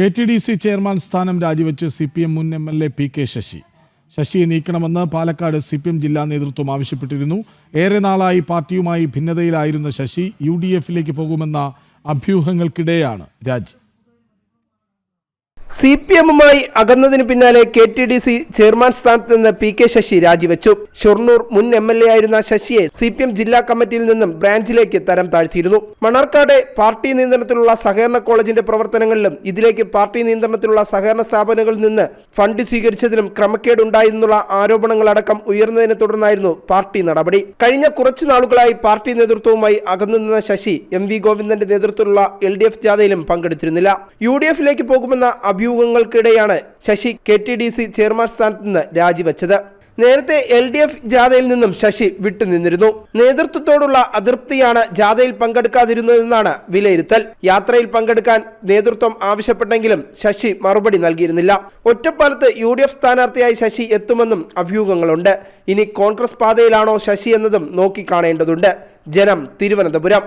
K T D C chairman സ്ഥാനം രാജിവെച്ച് C P M മുൻ M L A P K Sasi. ശശിയെ നീക്കണമെന്ന് പാലക്കാട് സി പി എം ജില്ലാ നേതൃത്വം ആവശ്യപ്പെട്ടിരുന്നു. ഏറെ നാളായി പാർട്ടിയുമായി ഭിന്നതയിലായിരുന്ന ശശി യു ഡി എഫിലേക്ക് പോകുമെന്ന അഭ്യൂഹങ്ങൾക്കിടെയാണ് രാജി. സി പി എമ്മുമായി അകന്നതിന് പിന്നാലെ K T D C chairman സ്ഥാനത്ത് നിന്ന് പി കെ ശശി രാജിവെച്ചു. ഷൊർണൂർ മുൻ എം എൽ എ ആയിരുന്ന ശശിയെ സി പി എം ജില്ലാ കമ്മിറ്റിയിൽ നിന്നും ബ്രാഞ്ചിലേക്ക് തരം താഴ്ത്തിയിരുന്നു. മണർക്കാട് പാർട്ടി നിയന്ത്രണത്തിലുള്ള സഹകരണ കോളേജിന്റെ പ്രവർത്തനങ്ങളിലും ഇതിലേക്ക് പാർട്ടി നിയന്ത്രണത്തിലുള്ള സഹകരണ സ്ഥാപനങ്ങളിൽ നിന്ന് ഫണ്ട് സ്വീകരിച്ചതിനും ക്രമക്കേടുണ്ടായെന്നുള്ള ആരോപണങ്ങളടക്കം ഉയർന്നതിനെ തുടർന്നായിരുന്നു പാർട്ടി നടപടി. കഴിഞ്ഞ കുറച്ചു നാളുകളായി പാർട്ടി നേതൃത്വവുമായി അകന്നുനിന്ന ശശി എം വി ഗോവിന്ദന്റെ നേതൃത്വത്തിലുള്ള എൽ ഡി എഫ് ജാഥയിലും പങ്കെടുത്തിരുന്നില്ല. യു ഡി എഫിലേക്ക് പോകുമെന്ന അഭ്യൂഹങ്ങൾക്കിടെയാണ് Sasi K T D C chairman സ്ഥാനത്ത് നിന്ന് രാജിവെച്ചത്. നേരത്തെ എൽ ഡി എഫ് ജാഥയിൽ നിന്നും ശശി വിട്ടുനിന്നിരുന്നു. നേതൃത്വത്തോടുള്ള അതൃപ്തിയാണ് ജാഥയിൽ പങ്കെടുക്കാതിരുന്നതെന്നാണ് വിലയിരുത്തൽ. യാത്രയിൽ പങ്കെടുക്കാൻ നേതൃത്വം ആവശ്യപ്പെട്ടെങ്കിലും ശശി മറുപടി നൽകിയിരുന്നില്ല. ഒറ്റപ്പാലത്ത് യു ഡി എഫ് സ്ഥാനാർത്ഥിയായി ശശി എത്തുമെന്നും അഭ്യൂഹങ്ങളുണ്ട്. ഇനി കോൺഗ്രസ് പാതയിലാണോ ശശി എന്നതും നോക്കിക്കാണേണ്ടതുണ്ട്. ജനം തിരുവനന്തപുരം.